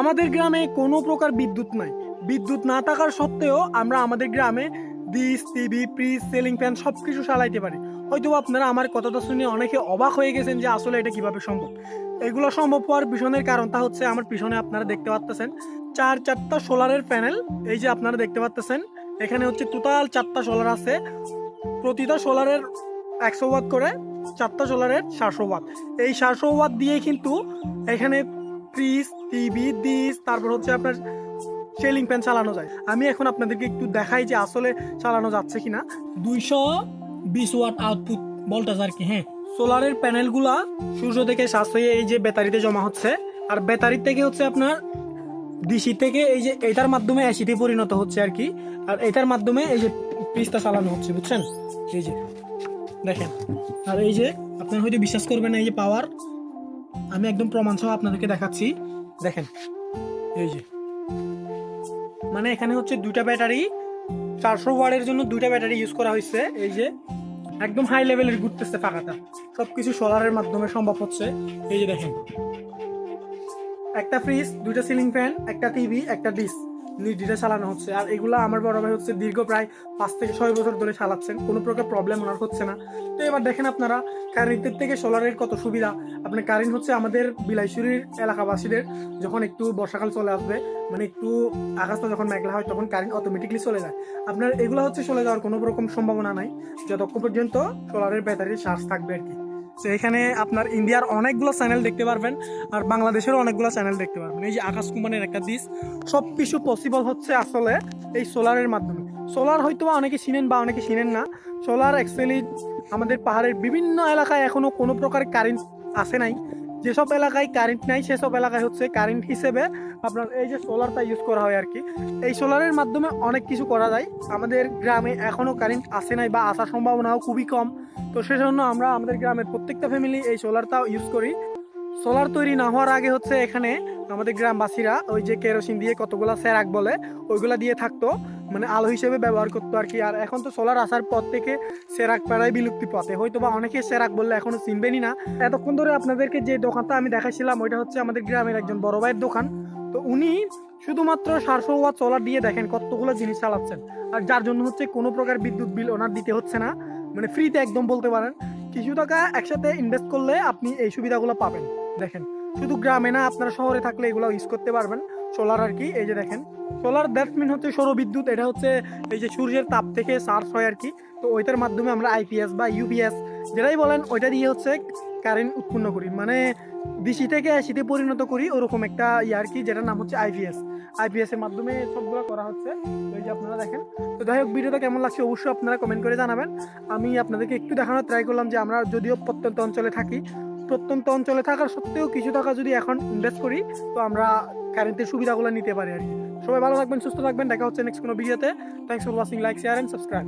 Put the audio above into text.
আমাদের গ্রামে কোনো প্রকার বিদ্যুৎ নাই। বিদ্যুৎ না থাকার সত্ত্বেও আমরা আমাদের গ্রামে dish TV, fridge, ceiling fan সব কিছু চালাইতে পারি। হয়তো আপনারা আমার কথাটা শুনে অনেকে অবাক হয়ে গেছেন যে আসলে এটা কীভাবে সম্ভব। এগুলো সম্ভব হওয়ার পিছনের কারণটা হচ্ছে আমার পিছনে আপনারা দেখতে পাচ্ছেন চার চারটা সোলারের প্যানেল, এই যে আপনারা দেখতে পাচ্ছেন এখানে হচ্ছে টোটাল চারটা সোলার আছে। প্রতিটা সোলারের একশো ওয়াট করে, চারটা সোলারের সাতশো ওয়াট। এই সাতশো ওয়াট দিয়ে কিন্তু এখানে ফ্রিজ টিভি ডিস তারপর হচ্ছে আপনার সেলিং প্যান চালানো যায়। আমি এখন আপনাদেরকে একটু দেখাই যে আসলে চালানো যাচ্ছে কিনা। দুইশো বিশ ওয়াট আউটপুট ভোল্টেজ আর কি হ্যাঁ। সোলারের প্যানেলগুলা সূর্য থেকে হয়ে এই যে ব্যাটারিতে জমা হচ্ছে। আর ব্যাটারি থেকে হচ্ছে আপনার ডিসি থেকে এই যে এটার মাধ্যমে অ্যাসিডে পরিণত হচ্ছে আর কি। আর এটার মাধ্যমে এই যে পিস্তা চালানো হচ্ছে, বুঝছেন? এই যে, দেখেন। আর এই যে, আপনার হয়তো বিশ্বাস করবেন এই যে পাওয়ার আমি একদম প্রমাণ সহ আপনাদেরকে দেখাচ্ছি। দেখেন, এই যে। মানে এখানে হচ্ছে দুইটা ব্যাটারি, চারশো ওয়ার্ডের জন্য দুইটা ব্যাটারি ইউজ করা হয়েছে, এই যে। একদম হাই লেভেলের ঘুরতেছে টাকাটা সব কিছু সোলারের মাধ্যমে সম্ভব হচ্ছে। এই যে দেখেন। একটা ফ্রিজ দুইটা সিলিং ফ্যান একটা টিভি একটা ডিস নির্দিটা চালানো হচ্ছে। আর এগুলো আমার বড় ভাই হচ্ছে দীর্ঘ প্রায় পাঁচ থেকে ছয় বছর ধরে চালাচ্ছেন। কোনো প্রকার প্রবলেম ওনার হচ্ছে না। তো এবার দেখেন আপনারা, কারেন্টের থেকে সোলারের কত সুবিধা? আপনার কারেন্ট হচ্ছে আমাদের বিলাইশুরির এলাকাবাসীদের যখন একটু বর্ষাকাল চলে আসবে মানে একটু আকাশটা যখন মেঘলা হয় তখন কারেন্ট অটোমেটিকলি চলে যায়। আপনার এগুলো হচ্ছে চলে যাওয়ার কোনো রকম সম্ভাবনা নাই। যতক্ষণ পর্যন্ত সোলারের ব্যাটারির চার্জ থাকবে আর কি। তো এখানে আপনার ইন্ডিয়ার অনেকগুলো চ্যানেল দেখতে পারবেন আর বাংলাদেশেরও অনেকগুলো চ্যানেল দেখতে পারবেন। এই যে আকাশ কুমারের একটা দিস সব কিছু পসিবল হচ্ছে আসলে এই সোলারের মাধ্যমে। সোলার হয়তো অনেকে চিনেন বা অনেকে চিনেন না। সোলার অ্যাকচুয়ালি আমাদের পাহাড়ের বিভিন্ন এলাকায় এখনও কোনো প্রকার কারেন্ট আসে নাই। যেসব এলাকায় কারেন্ট নাই, সেসব এলাকায় হচ্ছে কারেন্ট হিসেবে আপনার এই যে সোলারটা ইউজ করা হয় আর কি এই সোলারের মাধ্যমে অনেক কিছু করা যায়। আমাদের গ্রামে এখনও কারেন্ট আসে নাই বা আসার সম্ভাবনাও খুবই কম। তো সেজন্য আমরা আমাদের গ্রামের প্রত্যেকটা ফ্যামিলি এই সোলারটাও ইউজ করি। সোলার তৈরি না হওয়ার আগে হচ্ছে এখানে আমাদের গ্রামবাসীরা ওই যে কেরোসিন দিয়ে কতগুলো স্যারাক বলে, ওইগুলা দিয়ে থাকতো। মানে আলো হিসেবে ব্যবহার করতো আর কি। আর এখন তো সোলার আসার পর থেকে সেরাক প্রায় বিলুপ্তি পথে। হয়তো বা অনেকে সেরাক বললে এখনও চিনবেনই না। এতক্ষণ ধরে আপনাদেরকে যে দোকানটা আমি দেখাইছিলাম, ওইটা হচ্ছে আমাদের গ্রামের একজন বড় ভাইয়ের দোকান। তো উনি শুধুমাত্র সাতশো ওয়াট সোলার দিয়ে দেখেন কতগুলো জিনিস চালাচ্ছেন। আর যার জন্য হচ্ছে কোনো প্রকার বিদ্যুৎ বিল ওনার দিতে হচ্ছে না। মানে ফ্রিতে একদম বলতে পারেন। কিছু টাকা একসাথে ইনভেস্ট করলে আপনি এই সুবিধাগুলো পাবেন। দেখেন, শুধু গ্রামে না, আপনারা শহরে থাকলে এগুলো ইউজ করতে পারবেন। সোলার আর কি, এই যে দেখেন। সোলার দ্যাট মিন হচ্ছে সৌর বিদ্যুৎ, এটা হচ্ছে এই যে সূর্যের তাপ থেকে চার্জ হয় আর কি। তো ওইটার মাধ্যমে আমরা আইপিএস বা ইউপিএস যেটাই বলেন, ওইটা দিয়ে হচ্ছে কারেন্ট উৎপন্ন করি। মানে ডিসি থেকে এসিতে পরিণত করি, ওরকম একটা ইয়ে আর কি, যেটার নাম হচ্ছে আইপিএস আইপিএস এর মাধ্যমে সবগুলো করা হচ্ছে। এই যে আপনারা দেখেন। তো যাই হোক, ভিডিওটা কেমন লাগছে অবশ্যই আপনারা কমেন্ট করে জানাবেন। আমি আপনাদেরকে একটু দেখানোর ট্রাই করলাম যে আমরা যদিও প্রত্যন্ত অঞ্চলে থাকি, প্রত্যন্ত অঞ্চলে থাকার সত্ত্বেও কিছু টাকা যদি এখন ইনভেস্ট করি, তো আমরা কারেন্টের সুবিধাগুলো নিতে পারে আর কি। সবাই ভালো থাকবেন, সুস্থ থাকবেন। দেখা হচ্ছে নেক্সট কোনো ভিডিওতে thanks for watching like share and subscribe